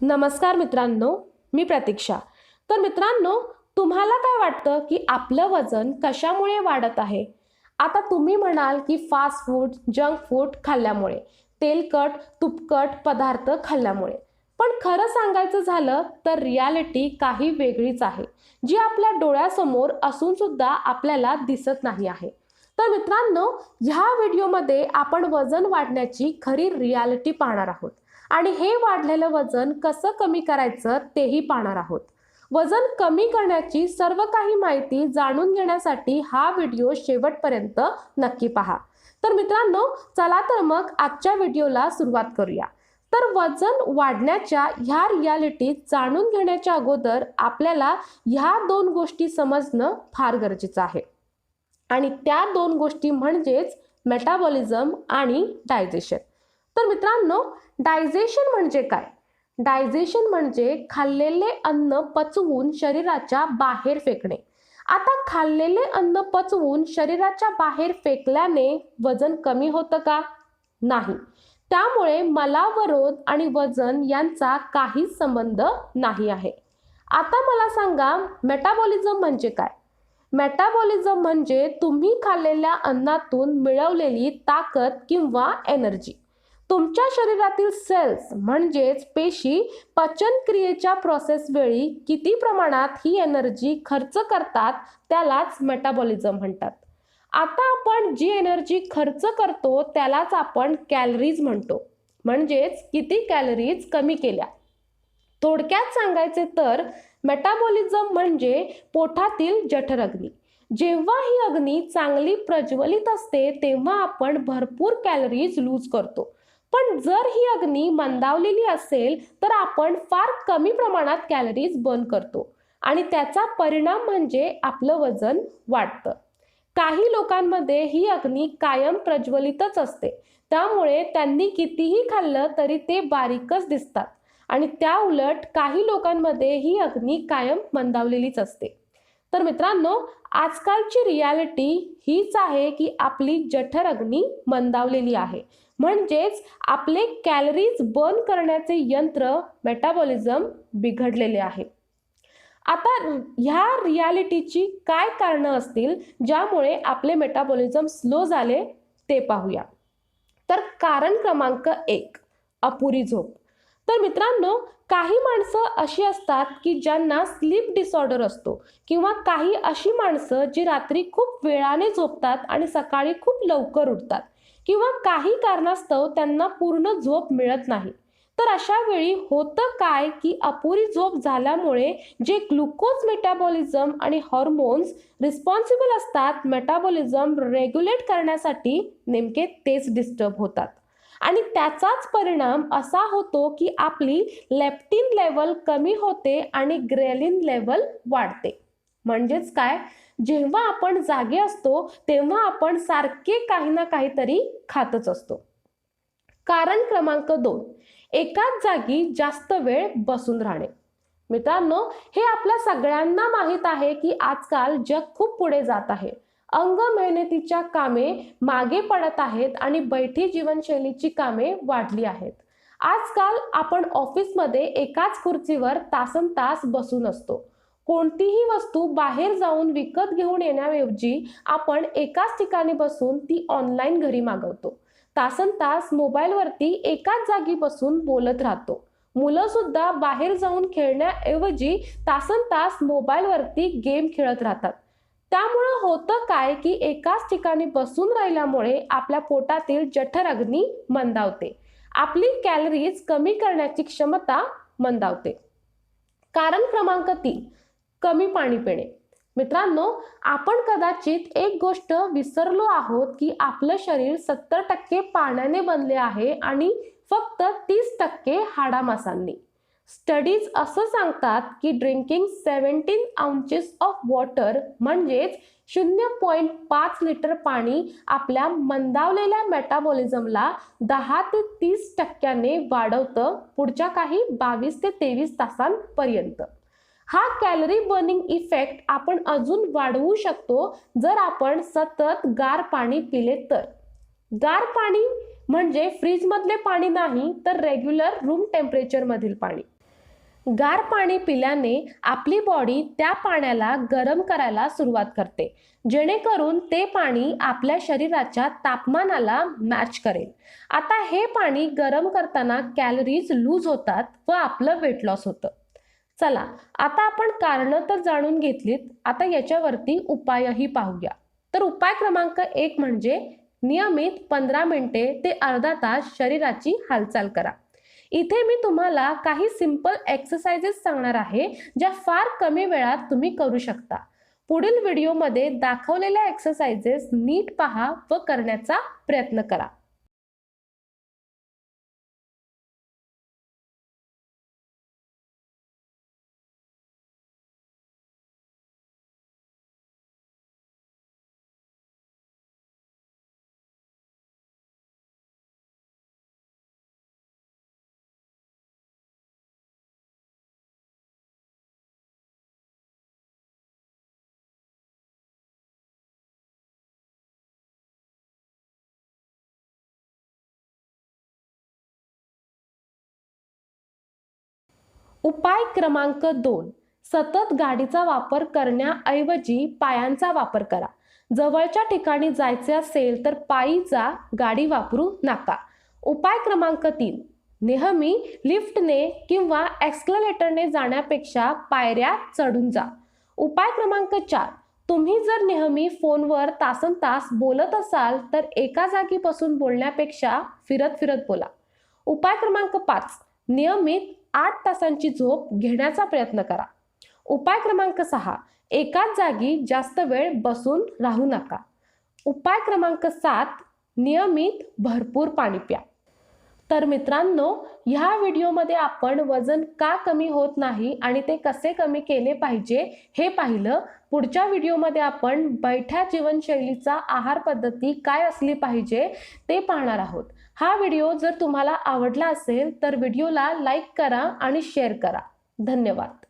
नमस्कार मित्रांनो मी प्रतीक्षा. तर मित्रांनो तुम्हाला काय वाटतं की आपलं वजन कशामुळे वाढत आहे? आता तुम्ही म्हणाल की फास्ट फूड जंक फूड खाल्ल्यामुळे तेलकट तुपकट पदार्थ खाल्ल्यामुळे. पण खरं सांगायचं झालं तर रियालिटी काही वेगळीच आहे जी आपल्या डोळ्यासमोर असून सुद्धा आपल्याला दिसत नाही आहे. तर मित्रांनो ह्या व्हिडिओमध्ये आपण वजन वाढण्याची खरी रियालिटी पाहणार आहोत. आणि हे वाढलेलं वजन कसं कमी करायचं तेही पाहणार आहोत. वजन कमी करण्याची सर्व काही माहिती जाणून घेण्यासाठी हा व्हिडिओ शेवटपर्यंत नक्की पहा. तर मित्रांनो चला तर मग आजच्या व्हिडिओला सुरुवात करूया. तर वजन वाढण्याच्या ह्या रियालिटी जाणून घेण्याच्या अगोदर आपल्याला ह्या दोन गोष्टी समजणं फार गरजेचं आहे. आणि त्या दोन गोष्टी म्हणजेच मेटाबॉलिझम आणि डायजेशन तर मित्रांनो डायजेशन म्हणजे काय? डायजेशन म्हणजे खाल्लेले अन्न पचवून शरीराच्या बाहेर फेकणे. आता खाल्लेले अन्न पचवून शरीराच्या बाहेर फेकल्याने वजन कमी होतं का? नाही. त्यामुळे मला वरोध आणि वजन यांचा काहीच संबंध नाही आहे. आता मला सांगा मेटाबॉलिझम म्हणजे काय? मेटाबॉलिझम म्हणजे तुम्ही खाल्लेल्या अन्नातून मिळवलेली ताकद किंवा एनर्जी तुमच्या शरीरातील सेल्स म्हणजेच पेशी पचन क्रियेच्या प्रोसेस वेळी किती प्रमाणात ही एनर्जी खर्च करतात त्यालाच मेटाबॉलिझम म्हणतात. आता आपण जी एनर्जी खर्च करतो त्यालाच आपण कॅलरीज म्हणतो. म्हणजेच किती कॅलरीज कमी केल्या. थोडक्यात सांगायचे तर मेटाबॉलिझम म्हणजे पोटातील जठरग्नी जेव्हा ही अग्नी चांगली प्रज्वलित असते तेव्हा आपण भरपूर कॅलरीज लूज करतो. पण जर ही अग्नी मंदावलेली असेल तर आपण फार कमी प्रमाणात कॅलरीज बर्न करतो. आणि त्याचा परिणाम म्हणजे आपलं वजन वाढतं. काही लोकांमध्ये ही अग्नी कायम प्रज्वलितच असते. त्यामुळे त्यांनी कितीही खाल्लं तरी ते बारीकच दिसतात. आणि त्या उलट काही लोकांमध्ये ही अग्नी कायम मंदावलेलीच असते. तर मित्रांनो आजकालची रियालिटी हीच आहे की आपली जठर अग्नी मंदावलेली आहे. म्हणजेच आपले कॅलरीज बर्न करण्याचे यंत्र मेटाबॉलिझम बिघडलेले आहे. आता ह्या रियालिटीची काय कारणं असतील ज्यामुळे आपले मेटाबॉलिझम स्लो झाले ते पाहूया. तर कारण क्रमांक एक अपुरी झोप. तर मित्रांनो काही माणसं अशी असतात की ज्यांना स्लीप डिसऑर्डर असतो किंवा काही अशी माणसं जी रात्री खूप वेळाने झोपतात आणि सकाळी खूप लवकर उठतात. किंवा काही कारणास्तव त्यांना पूर्ण झोप मिळत नाही. तर अशा वेळी होतं काय की अपुरी झोप झाल्यामुळे जे ग्लुकोज मेटाबॉलिझम आणि हॉर्मोन्स रिस्पॉन्सिबल असतात मेटाबॉलिझम रेग्युलेट करण्यासाठी नेमके तेच डिस्टर्ब होतात. आणि त्याचाच परिणाम असा होतो की आपली लेप्टिन लेवल कमी होते आणि ग्रेलिन लेवल वाढते. म्हणजेच काय? जेव्हा आपण जागे असतो तेव्हा आपण सारखे काही ना काहीतरी खातच असतो. कारण क्रमांक दोन एकाच जागी जास्त वेळ बसून राहणे. मित्रांनो हे आपल्या सगळ्यांना माहीत आहे की आजकाल जग खूप पुढे जात आहे. अंग मेहनतीच्या कामे मागे पडत आहेत आणि बैठी जीवनशैलीची कामे वाढली आहेत. आजकाल आपण ऑफिसमध्ये एकाच खुर्चीवर तासन तास बसून असतो. कोणतीही वस्तू बाहेर जाऊन विकत घेऊन येण्याऐवजी आपण एकाच ठिकाणी बसून ती ऑनलाईन घरी मागवतो. तासन तास मोबाईलवरती एकाच जागी बसून बोलत राहतो. मुलं सुद्धा बाहेर जाऊन खेळण्याऐवजी तासन तास मोबाईलवरती गेम खेळत राहतात. त्यामुळं होतं काय की एकाच ठिकाणी बसून राहिल्यामुळे आपल्या पोटातील जठर अग्नी मंदावते. आपली कॅलरीज कमी करण्याची क्षमता मंदावते. कारण क्रमांक तीन कमी पाणी पिणे. मित्रांनो आपण कदाचित एक गोष्ट विसरलो आहोत की आपलं शरीर सत्तर टक्के पाण्याने बनले आहे आणि फक्त तीस टक्के हाडामासांनी. स्टडीज असं सांगतात की drinking seventeen ounces of water म्हणजेच शून्य पॉईंट पाच लिटर पाणी आपल्या मंदावलेल्या मेटाबॉलिझमला दहा ते तीस टक्क्याने वाढवतं पुढच्या काही बावीस ते तेवीस तासांपर्यंत. हा कॅलरी बर्निंग इफेक्ट आपण अजून वाढवू शकतो जर आपण सतत गार पाणी पिले तर. गार पाणी म्हणजे फ्रीजमधले पाणी नाही तर रेग्युलर रूम टेम्परेचरमधील पाणी. गार पाणी पिल्याने आपली बॉडी त्या पाण्याला गरम करायला सुरुवात करते जेणेकरून ते पाणी आपल्या शरीराच्या तापमानाला मॅच करेल. आता हे पाणी गरम करताना कॅलरीज लूज होतात व आपलं वेट लॉस होतं. चला आता आपण कारणं तर जाणून घेतलीत आता याच्यावरती उपायही पाहूया. तर उपाय क्रमांक एक म्हणजे नियमित पंधरा मिनिटे ते अर्धा तास शरीराची हालचाल करा. इथे मी तुम्हाला काही सिंपल एक्सरसाइजेस सांगणार आहे ज्या फार कमी वेळात तुम्ही करू शकता. पुढील व्हिडिओमध्ये दाखवलेल्या एक्सरसाइजेस नीट पहा व करण्याचा प्रयत्न करा. उपाय क्रमांक दोन. सतत गाडीचा वापर करण्याऐवजी पायांचा वापर करा. जवळच्या ठिकाणी जायचे असेल तर पायीचा गाडी वापरू नका. उपाय क्रमांक तीन. नेहमी लिफ्टने किंवा एक्सक्लरेटरने जाण्यापेक्षा पायऱ्या चढून जा. उपाय क्रमांक चार. तुम्ही जर नेहमी फोनवर तासन तास बोलत असाल तर एका जागी बसून बोलण्यापेक्षा फिरत फिरत बोला. उपाय क्रमांक पाच. नियमित आठ तासांची झोप घेण्याचा प्रयत्न करा. उपाय क्रमांक सहा एकाच जागी जास्त वेळ बसून राहू नका. उपाय क्रमांक सात नियमित भरपूर पाणी प्या. तर मित्रांनो ह्या व्हिडिओमध्ये आपण वजन का कमी होत नाही आणि ते कसे कमी केले पाहिजे हे पाहिलं. पुढच्या व्हिडिओमध्ये आपण बैठ्या जीवनशैलीचा आहार पद्धती काय असली पाहिजे ते पाहणार आहोत. हा व्हिडिओ जर तुम्हाला आवडला असेल तर व्हिडिओला लाईक करा आणि शेअर करा. धन्यवाद.